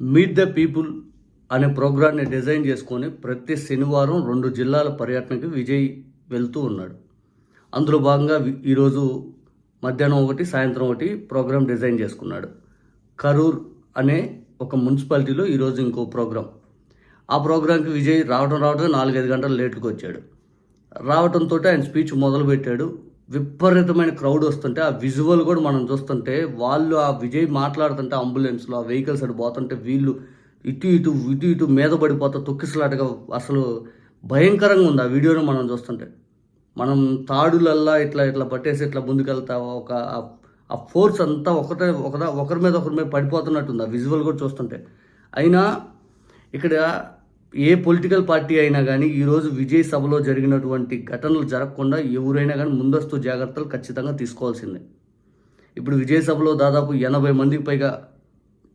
Meet the people అనే ప్రోగ్రాన్ని design చేసుకొని ప్రతి శనివారం రెండు జిల్లాల పర్యటనకి విజయ్ వెళ్తూ ఉన్నాడు. అందులో భాగంగా ఈరోజు మధ్యాహ్నం ఒకటి సాయంత్రం ఒకటి ప్రోగ్రాం డిజైన్ చేసుకున్నాడు. కరూర్ అనే ఒక మున్సిపాలిటీలో ఈరోజు ఇంకో ప్రోగ్రాం ఆ ప్రోగ్రాంకి విజయ్ రావడం రావడం నాలుగైదు గంటలు లేట్కి వచ్చాడు. రావడంతో ఆయన స్పీచ్ మొదలుపెట్టాడు. విపరీతమైన క్రౌడ్ వస్తుంటే ఆ విజువల్ కూడా మనం చూస్తుంటే వాళ్ళు ఆ విజయ్ మాట్లాడుతుంటే అంబులెన్స్లో ఆ వెహికల్స్ అటు పోతుంటే వీళ్ళు ఇటు ఇటు ఇటు ఇటు మీద పడిపోతా తొక్కిసలాటగా అసలు భయంకరంగా ఉంది ఆ వీడియోని మనం చూస్తుంటే. మనం తాడులల్లా ఇట్లా ఇట్లా పట్టేసి ఇట్లా ముందుకెళ్తా ఒక ఆ- ఫోర్స్ అంతా ఒకటే ఒకదా ఒకరి మీద ఒకరి మీద పడిపోతున్నట్టుంది ఆ విజువల్ కూడా చూస్తుంటే. అయినా ఇక్కడ ఏ పొలిటికల్ పార్టీ అయినా కానీ ఈరోజు విజయ్ సభలో జరిగినటువంటి ఘటనలు జరగకుండా ఎవరైనా కానీ ముందస్తు జాగ్రత్తలు ఖచ్చితంగా తీసుకోవాల్సిందే. ఇప్పుడు విజయసభలో దాదాపు ఎనభై మందికి పైగా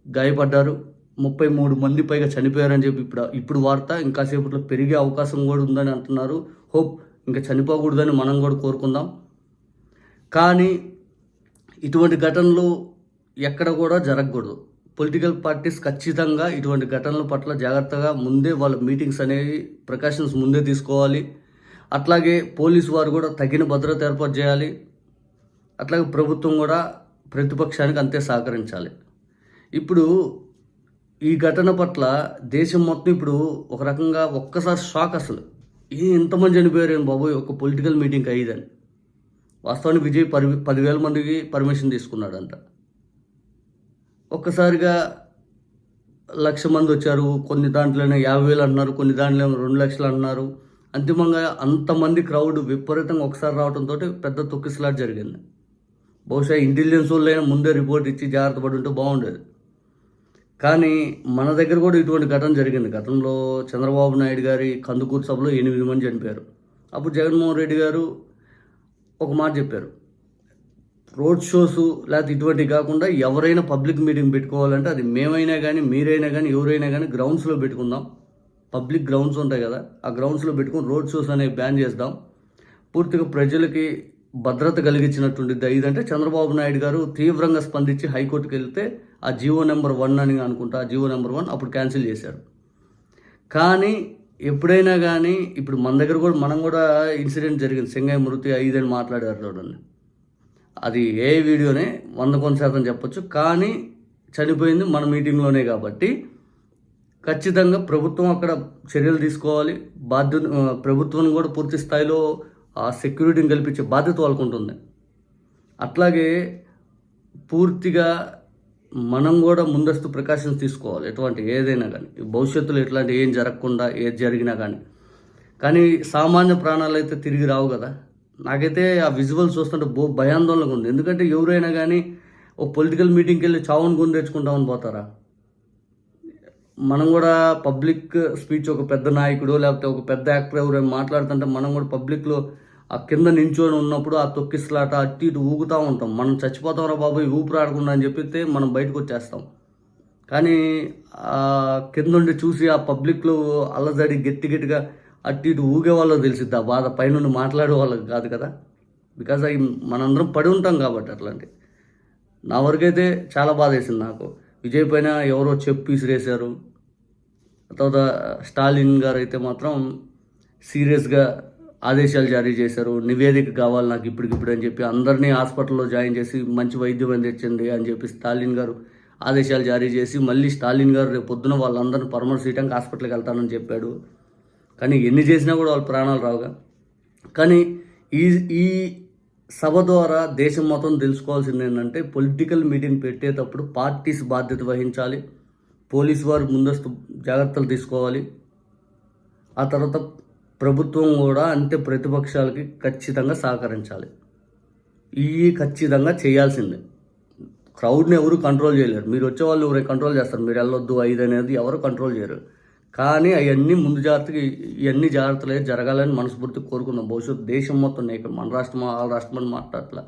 గాయపడ్డారు ముప్పై మూడు మంది పైగా చనిపోయారని చెప్పి ఇప్పుడు ఇప్పుడు వార్త ఇంకాసేపట్లో పెరిగే అవకాశం కూడా ఉందని అంటున్నారు. హోప్ ఇంకా చనిపోకూడదని మనం కూడా కోరుకుందాం. కానీ ఇటువంటి ఘటనలు ఎక్కడ కూడా జరగకూడదు. పొలిటికల్ పార్టీస్ ఖచ్చితంగా ఇటువంటి ఘటనల పట్ల జాగ్రత్తగా ముందే వాళ్ళ మీటింగ్స్ అనేవి ప్రికాషన్స్ ముందే తీసుకోవాలి. అట్లాగే పోలీసు వారు కూడా తగిన భద్రత ఏర్పాటు చేయాలి. అట్లాగే ప్రభుత్వం కూడా ప్రతిపక్షానికి అంతే సహకరించాలి. ఇప్పుడు ఈ ఘటన పట్ల దేశం మొత్తం ఇప్పుడు ఒక రకంగా ఒక్కసారి షాక్ అసలు. ఏ ఎంతమంది చనిపోయారు ఏం బాబోయ్? ఒక పొలిటికల్ మీటింగ్ అయ్యిదని. వాస్తవానికి విజయ్ పది పదివేల మందికి పర్మిషన్ తీసుకున్నాడంట. ఒక్కసారిగా లక్ష మంది వచ్చారు. కొన్ని దాంట్లోనే యాభై వేలు అన్నారు. కొన్ని దాంట్లో రెండు లక్షలు అన్నారు. అంతిమంగా అంతమంది క్రౌడ్ విపరీతంగా ఒకసారి రావడంతో పెద్ద తొక్కిసలాట్ జరిగింది. బహుశా ఇంటెలిజెన్స్ వాళ్ళైనా ముందే రిపోర్ట్ ఇచ్చి జాగ్రత్త పడి ఉంటే బాగుండేది. కానీ మన దగ్గర కూడా ఇటువంటి ఘటన జరిగింది. గతంలో చంద్రబాబు నాయుడు గారి కందుకూరు సభలో ఎనిమిది మంది చనిపోయారు. అప్పుడు జగన్మోహన్ రెడ్డి గారు ఒక మాట చెప్పారు. రోడ్ షోస్ లేకపోతే ఇటువంటివి కాకుండా ఎవరైనా పబ్లిక్ మీటింగ్ పెట్టుకోవాలంటే అది మేమైనా కానీ మీరైనా కానీ ఎవరైనా కానీ గ్రౌండ్స్లో పెట్టుకుందాం. పబ్లిక్ గ్రౌండ్స్ ఉంటాయి కదా ఆ గ్రౌండ్స్లో పెట్టుకుని రోడ్ షోస్ అనేవి బ్యాన్ చేద్దాం పూర్తిగా ప్రజలకి భద్రత కలిగించినట్టుండిద్ది. ఇదంటే చంద్రబాబు నాయుడు గారు తీవ్రంగా స్పందించి హైకోర్టుకి వెళ్తే ఆ జీవో నెంబర్ వన్ అని అనుకుంటా ఆ జీవో నెంబర్ వన్ అప్పుడు క్యాన్సిల్ చేశారు. కానీ ఎప్పుడైనా కానీ ఇప్పుడు మన దగ్గర కూడా మనం కూడా ఇన్సిడెంట్ జరిగింది. సింగయ్య మృతి ఐదు అని మాట్లాడారు చూడండి. అది ఏ వీడియోనే వంద కొంత శాతం చెప్పొచ్చు. కానీ చనిపోయింది మన మీటింగ్లోనే కాబట్టి ఖచ్చితంగా ప్రభుత్వం అక్కడ చర్యలు తీసుకోవాలి. బాధ్యత ప్రభుత్వం కూడా పూర్తి స్థాయిలో ఆ సెక్యూరిటీని కల్పించే బాధ్యత వాళ్ళకు ఉంటుంది అట్లాగే పూర్తిగా మనం కూడా ముందస్తు ప్రికాషన్స్ తీసుకోవాలి. ఎటువంటి ఏదైనా కానీ. భవిష్యత్తులో ఎట్లాంటి ఏం జరగకుండా ఏది జరిగినా కానీ. కానీ సామాన్య ప్రాణాలు అయితే తిరిగి రావు కదా. నాకైతే ఆ విజువల్ చూస్తుంటే బో భయాందోళనగా ఉంది. ఎందుకంటే ఎవరైనా కానీ ఓ పొలిటికల్ మీటింగ్కి వెళ్ళి చావును కొని తెచ్చుకుంటామని పోతారా? మనం కూడా పబ్లిక్ స్పీచ్ ఒక పెద్ద నాయకుడు లేకపోతే ఒక పెద్ద యాక్టర్ ఎవరైనా మాట్లాడుతుంటే మనం కూడా పబ్లిక్లో ఆ కింద నించొని ఉన్నప్పుడు ఆ తొక్కిసలాట అట్టి ఇటు ఊగుతూ ఉంటాం. మనం చచ్చిపోతాంరా బాబు ఊపిరాడకుండా అని చెప్పితే మనం బయటకు వచ్చేస్తాం కానీ కింద ఉండి చూసి ఆ పబ్లిక్లో అల్లజడి గట్టి గట్టిగా అటు ఇటు ఊగే వాళ్ళకి తెలిసిద్ది. ఆ బాధ పైనుండి మాట్లాడే వాళ్ళకి కాదు కదా. బికాజ్ అవి మనందరం పడి ఉంటాం కాబట్టి అట్లాంటి. నా వరకైతే చాలా బాధ వేసింది నాకు. విజయ్ పైన ఎవరో చెప్పు విసిరేశారు తర్వాత స్టాలిన్ గారు అయితే మాత్రం సీరియస్గా ఆదేశాలు జారీ చేశారు. నివేదిక కావాలి నాకు ఇప్పటికిప్పుడు అని చెప్పి అందరినీ హాస్పిటల్లో జాయిన్ చేసి మంచి వైద్యం అందించండి అని చెప్పి స్టాలిన్ గారు ఆదేశాలు జారీ చేసి మళ్ళీ స్టాలిన్ గారు రేపు పొద్దున వాళ్ళందరిని పరమర్ సీటానికి హాస్పిటల్కి వెళ్తానని చెప్పాడు. కానీ ఎన్ని చేసినా కూడా వాళ్ళ ప్రాణాలు రావుగా. కానీ ఈ ఈ సభ ద్వారా దేశం మొత్తం తెలుసుకోవాల్సింది ఏంటంటే పొలిటికల్ మీటింగ్ పెట్టేటప్పుడు పార్టీస్ బాధ్యత వహించాలి. పోలీసు వారు ముందస్తు జాగ్రత్తలు తీసుకోవాలి. ఆ తర్వాత ప్రభుత్వం కూడా అంతే ప్రతిపక్షాలకి ఖచ్చితంగా సహకరించాలి. ఇవి ఖచ్చితంగా చేయాల్సిందే. క్రౌడ్ని ఎవరు కంట్రోల్ చేయలేరు. మీరు వచ్చే వాళ్ళు ఎవరు కంట్రోల్ చేస్తారు. మీరు వెళ్ళొద్దు ఐదు అనేది ఎవరు కంట్రోల్ చేయరు. కానీ అవన్నీ ముందు జాగ్రత్తగా ఇవన్నీ జాగ్రత్తలు జరగాలని మనస్ఫూర్తి కోరుకున్నాం భవిష్యత్తు దేశం మొత్తం ఉన్నాయి. మన రాష్ట్రం ఆ రాష్ట్రం అని మాట్లాడట్లా